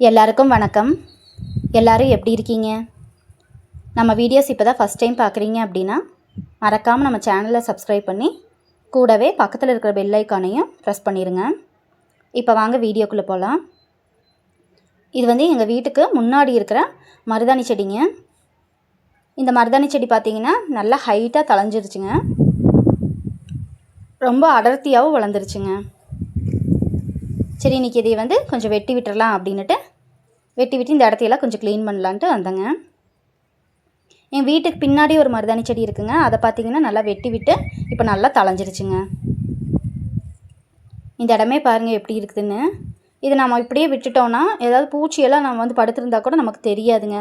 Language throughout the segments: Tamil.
எல்லாருக்கும் வணக்கம். எல்லோரும் எப்படி இருக்கீங்க? நம்ம வீடியோஸ் இப்போ தான் ஃபஸ்ட் டைம் பார்க்குறீங்க அப்படின்னா மறக்காமல் நம்ம சேனலை சப்ஸ்கிரைப் பண்ணி கூடவே பக்கத்தில் இருக்கிற பெல் ஐக்கானையும் ப்ரெஸ் பண்ணிடுங்க இப்போ வாங்க வீடியோக்குள்ளே போகலாம் இது வந்து எங்கள் வீட்டுக்கு முன்னாடி இருக்கிற மருதாணி செடிங்க. இந்த மருதாணி செடி பார்த்திங்கன்னா நல்லா ஹைட்டாக தளைஞ்சிருச்சுங்க ரொம்ப அடர்த்தியாகவும் வளர்ந்துருச்சுங்க. சரி இன்றைக்கி இதை வந்து கொஞ்சம் வெட்டி விட்டுறலாம் அப்படின்னுட்டு வெட்டி விட்டு இந்த இடத்தையெல்லாம் கொஞ்சம் க்ளீன் பண்ணலான்ட்டு வந்தேங்க. என் வீட்டுக்கு பின்னாடி ஒரு மருதாணி செடி இருக்குங்க. அதை பார்த்தீங்கன்னா நல்லா வெட்டி விட்டு இப்போ நல்லா தளைஞ்சிருச்சுங்க இந்த இடமே பாருங்கள் எப்படி இருக்குதுன்னு. இதை நம்ம இப்படியே விட்டுட்டோம்னா ஏதாவது பூச்சியெல்லாம் நம்ம வந்து படுத்திருந்தா கூட நமக்கு தெரியாதுங்க.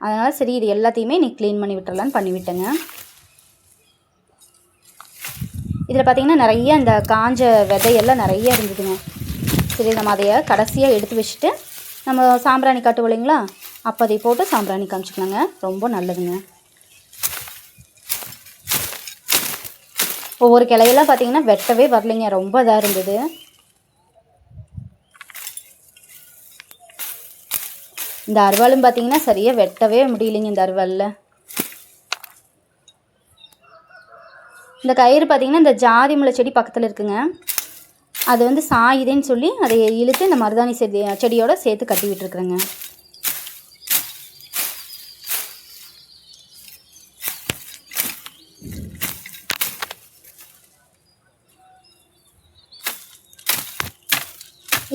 அதனால் சரி இது எல்லாத்தையுமே நீ க்ளீன் பண்ணி விட்டுறலான்னு பண்ணி விட்டேங்க இதில் பார்த்திங்கன்னா நிறைய இந்த காஞ்ச விதையெல்லாம் நிறைய இருந்ததுங்க. சரி நம்ம அதைய கடைசியாக எடுத்து வச்சுட்டு நம்ம சாம்பிராணி காட்டுவோம் இல்லைங்களா? அப்போ அதை போட்டு சாம்பிராணி காமிச்சிக்கலாங்க ரொம்ப நல்லதுங்க. ஒவ்வொரு கிளையெல்லாம் பார்த்தீங்கன்னா வெட்டவே வரலைங்க. ரொம்ப இதாக இருந்தது. இந்த அருவாலும் பார்த்தீங்கன்னா சரியாக வெட்டவே முடியலைங்க இந்த அருவாளில். இந்த கயிறு பார்த்திங்கன்னா இந்த ஜாதி முளை செடி பக்கத்தில் இருக்குங்க. அது வந்து சாயுதேன்னு சொல்லி அதை இழுத்து இந்த மருதாணி செடி செடியோடு சேர்த்து கட்டி விட்டுருக்குறேங்க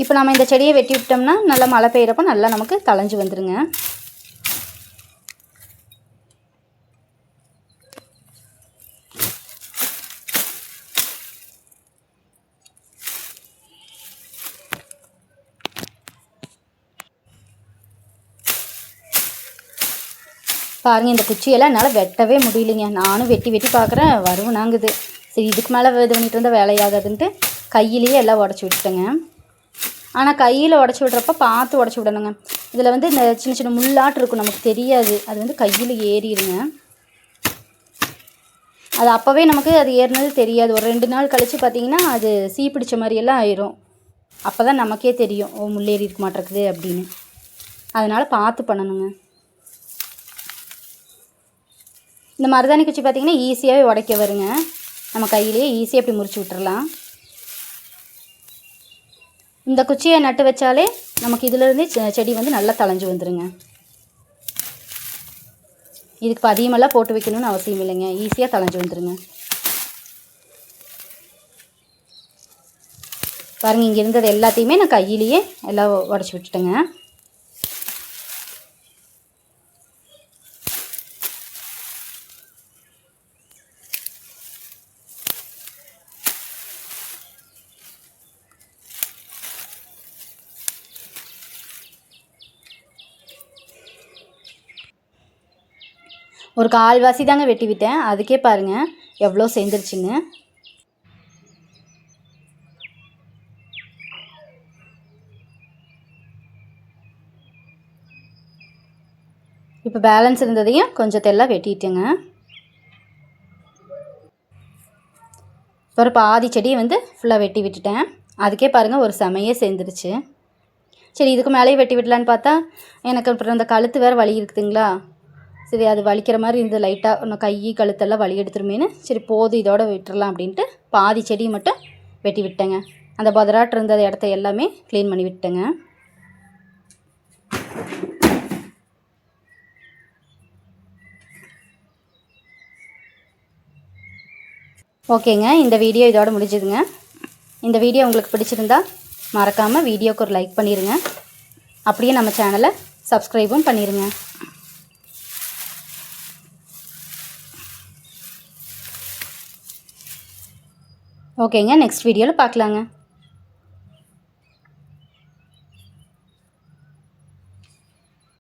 இப்போ நம்ம இந்த செடியை வெட்டி விட்டோம்னா நல்லா மழை பெய்கிறப்ப நல்லா நமக்கு தளைஞ்சு வந்துடுங்க பாருங்கள் இந்த குச்சியெல்லாம் என்னால் வெட்டவே முடியலைங்க. நானும் வெட்டி வெட்டி பார்க்குறேன் வருவனாங்குது சரி இதுக்கு மேலே இது பண்ணிட்டு இருந்தால் வேலையாகாதுன்ட்டு கையிலேயே எல்லாம் உடச்சி விட்டுட்டேங்க. ஆனால் கையில் உடச்சி விட்றப்ப பார்த்து உடச்சி விடணுங்க. இதில் வந்து இந்த சின்ன சின்ன முள்ளாட்டு இருக்கும் நமக்கு தெரியாது. அது வந்து கையில் ஏறிடுங்க. அது அப்போவே நமக்கு அது ஏறினது தெரியாது. ஒரு ரெண்டு நாள் கழித்து பார்த்தீங்கன்னா அது சீ பிடிச்ச மாதிரியெல்லாம் ஆயிரும். அப்போ தான் நமக்கே தெரியும் ஓ முள்ளேறி இருக்க மாட்டேருக்குது அப்படின்னு. அதனால் பார்த்து பண்ணணுங்க. இந்த மருதாணி குச்சி பார்த்திங்கன்னா ஈஸியாகவே உடைக்க வருங்க. நம்ம கையிலேயே ஈஸியாக இப்படி முறிச்சு விட்டுறலாம். இந்த குச்சியை நட்டு வச்சாலே நமக்கு இதிலேருந்து செடி வந்து நல்லா தளைஞ்சு வந்துடுங்க இதுக்கு இப்போ அதிகமெல்லாம் போட்டு வைக்கணும்னு அவசியம் இல்லைங்க. ஈஸியாக தளைஞ்சு வந்துடுங்க பாருங்கள் இங்கே இருந்தது எல்லாத்தையுமே நான் கையிலேயே எல்லாம் உடச்சி விட்டுட்டேங்க. ஒரு கால்வாசி தாங்க வெட்டி விட்டேன். அதுக்கே பாருங்கள் எவ்வளோ சேர்ந்துருச்சுங்க. இப்போ பேலன்ஸ் இருந்ததையும் கொஞ்சம் தெல்லாம் வெட்டிட்டேங்க. ஒரு பாதி செடியை வந்து ஃபுல்லாக வெட்டி விட்டுட்டேன். அதுக்கே பாருங்கள் ஒரு செமையே சேர்ந்துருச்சு. சரி இதுக்கு மேலேயே வெட்டி விடலான்னு பார்த்தா எனக்கு அப்புறம் இந்த கழுத்து வேறு வலி இருக்குதுங்களா? சரி அது வலிக்கிற மாதிரி இந்த லைட்டாக இன்னும் கை கழுத்தெல்லாம் வலி எடுத்துருமேனு சரி போதும் இதோட விட்டுறலாம் அப்படின்ட்டு பாதி செடி மட்டும் வெட்டி விட்டேங்க. அந்த பதராட்டு இருந்த இடத்த எல்லாமே க்ளீன் பண்ணி விட்டேங்க. ஓகேங்க இந்த வீடியோ இதோட முடிஞ்சுதுங்க. இந்த வீடியோ உங்களுக்கு பிடிச்சிருந்தா மறக்காமல் வீடியோக்கு ஒரு லைக் பண்ணிடுங்க அப்படியே நம்ம சேனலை சப்ஸ்கிரைபும் பண்ணிடுங்க ஓகேங்க நெக்ஸ்ட் வீடியோவில் பார்க்கலாங்க.